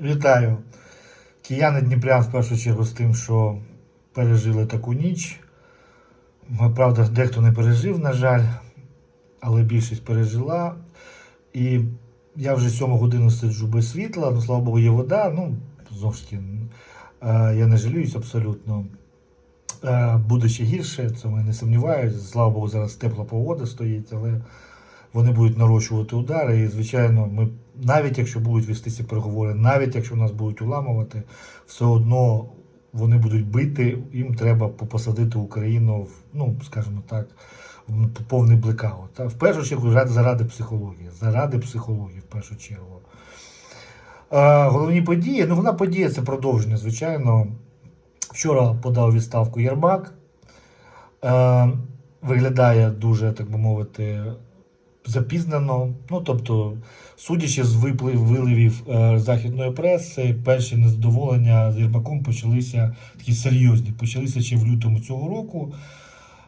Вітаю. Кияни Дніпрян в першу чергу з тим, що пережили таку ніч. Правда, дехто не пережив, на жаль, але більшість пережила. І я вже сьому годину сиджу без світла, ну слава Богу, є вода. Ну, таки, е, я не жаліюсь абсолютно. Е, Буде ще гірше, це ми не сумніваюся. Слава Богу, зараз тепла погода стоїть, але вони будуть нарощувати удари. І, звичайно, ми, навіть якщо будуть вестися переговори, навіть якщо нас будуть уламувати, все одно вони будуть бити, їм треба посадити Україну в, ну, скажімо так, в повний блекаут. В першу чергу заради психології. Заради психології, в першу чергу. Е, головні події, ну, вона подія це продовження, звичайно. Вчора подав відставку Єрмак. Е, виглядає дуже, так би мовити, запізнено. Ну, тобто, судячи з виплив виливів е, західної преси, перші незадоволення з Єрмаком почалися такі серйозні. Почалися ще в лютому цього року.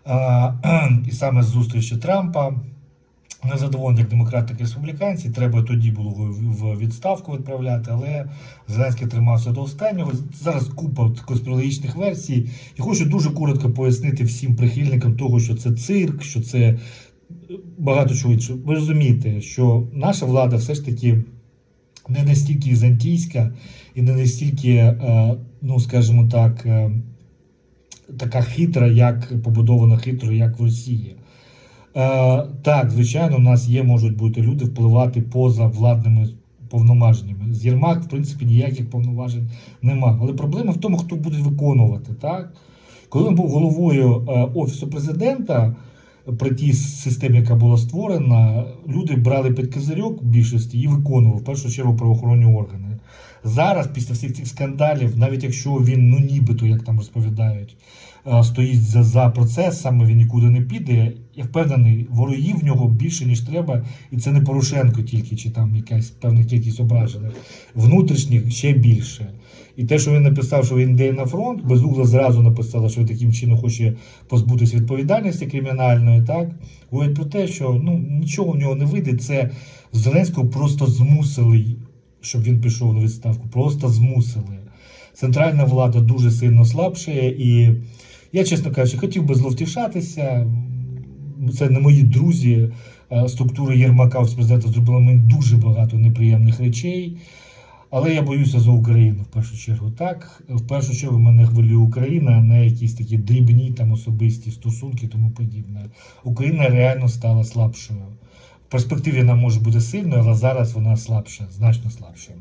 І саме з зустрічі Трампа. Незадоволені як демократи, і республіканці. Треба тоді було в відставку відправляти, але Зеленський тримався до останнього. Зараз купа конспірологічних версій. І хочу дуже коротко пояснити всім прихильникам того, що це цирк, що це багато чого. Ви розумієте, що наша влада все ж таки не настільки візантійська і не настільки, е, ну скажімо так, е, така хитра, як побудована хитро, як в Росії. Е, так, звичайно, у нас є, можуть бути люди впливати поза владними повноваженнями. З Єрмак, в принципі, ніяких повноважень нема. Але проблема в тому, хто буде виконувати. Так? Коли він був головою Офісу президента, при тій системі, яка була створена, люди брали під козирьок більшості і виконували в першу чергу правоохоронні органи. Зараз, після всіх цих скандалів, навіть якщо він, ну нібито, як там розповідають, стоїть за, за процесами, він нікуди не піде. Я впевнений, ворогів в нього більше, ніж треба, і це не Порошенко тільки, чи там якась певна кількість ображених. Внутрішніх ще більше. І те, що він написав, що він йде на фронт, безугла зразу написала, що він таким чином хоче позбутися відповідальності кримінальної, так говорить про те, що ну нічого в нього не вийде. Це Зеленського просто змусили, щоб він пішов на відставку. Просто змусили. Центральна влада дуже сильно слабшає, і я, чесно кажучи, хотів би зловтішатися. Це не мої друзі. Е, Структура Єрмака з президента зробила мені дуже багато неприємних речей. Але я боюся за Україну в першу чергу. Так, в першу чергу мене хвилює Україна, а не якісь такі дрібні там особисті стосунки тому подібне. Україна реально стала слабшою. В перспективі вона може бути сильною, але зараз вона слабша, значно слабша.